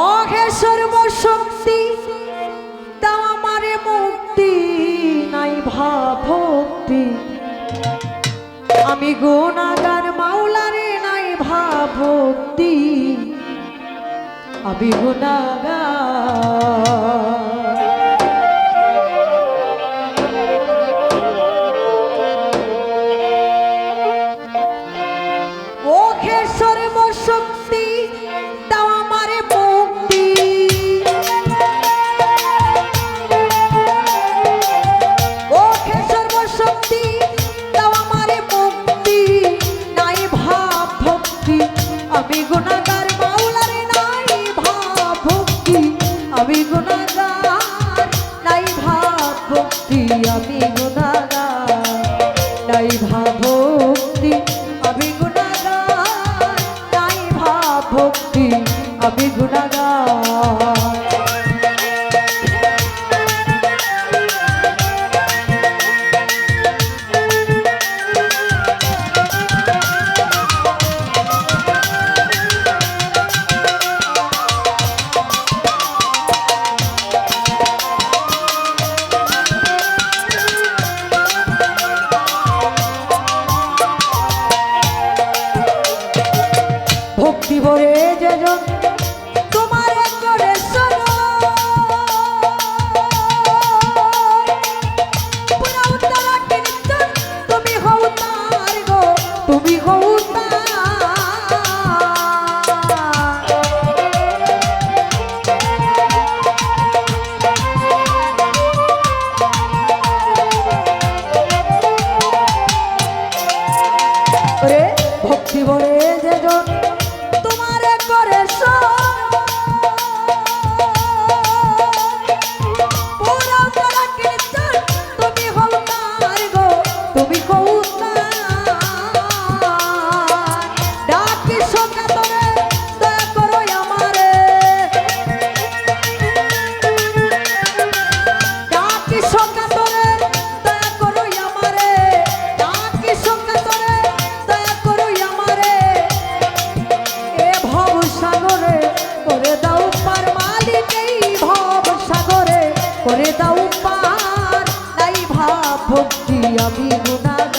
অঘেশ্বর হে তামারে তা আমারে মুক্তি নাই ভাবক্তি আমি গোনাগার মাওলারে নাই ভাবক্তি আমি গোনাগার আমি গুণাগার নাই ভাব ভক্তি আমি গুণ ভক্তি আমি গুণা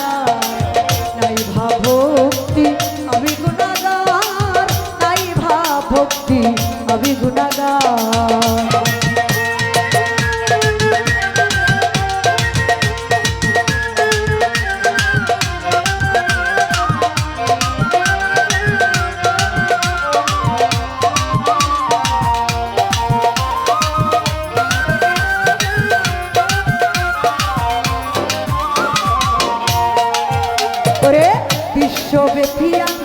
সবে ফিয়া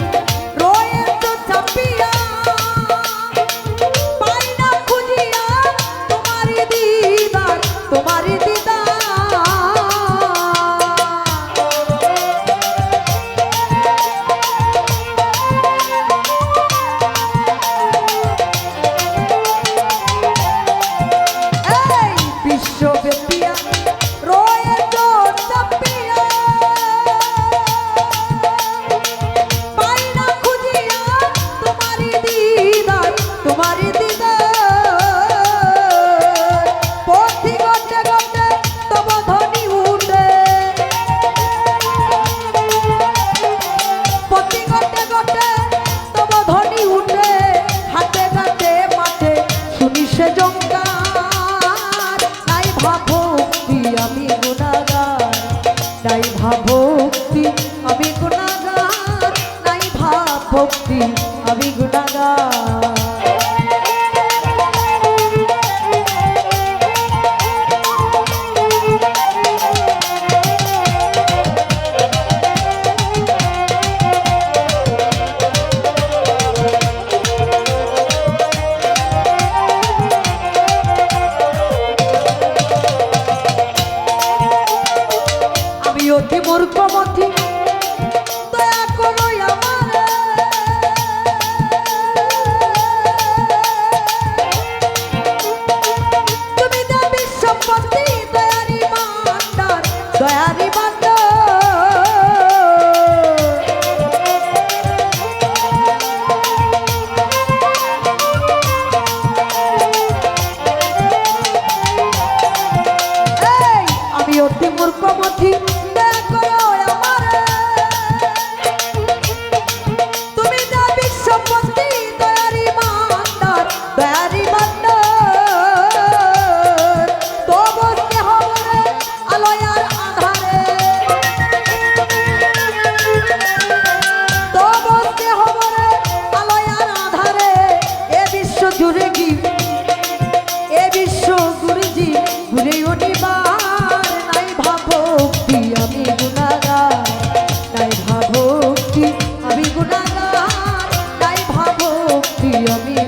your meal.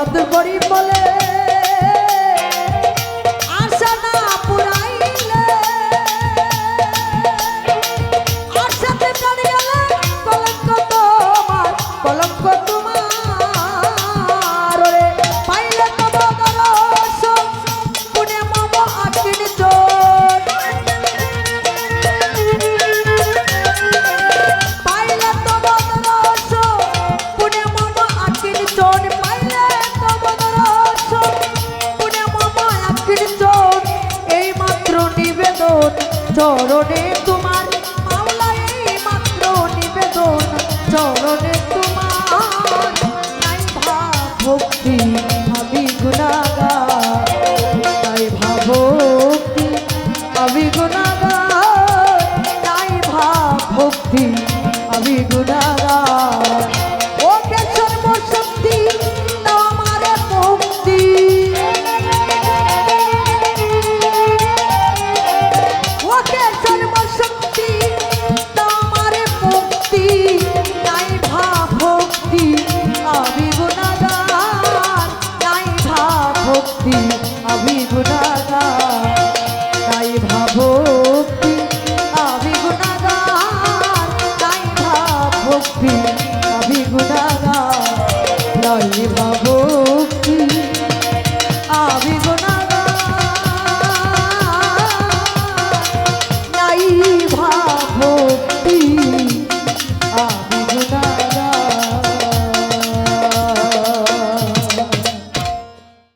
yaptım. চরণে তোমার মাওলাই মাত্র নিবেদন চরণে তোমার ভক্তি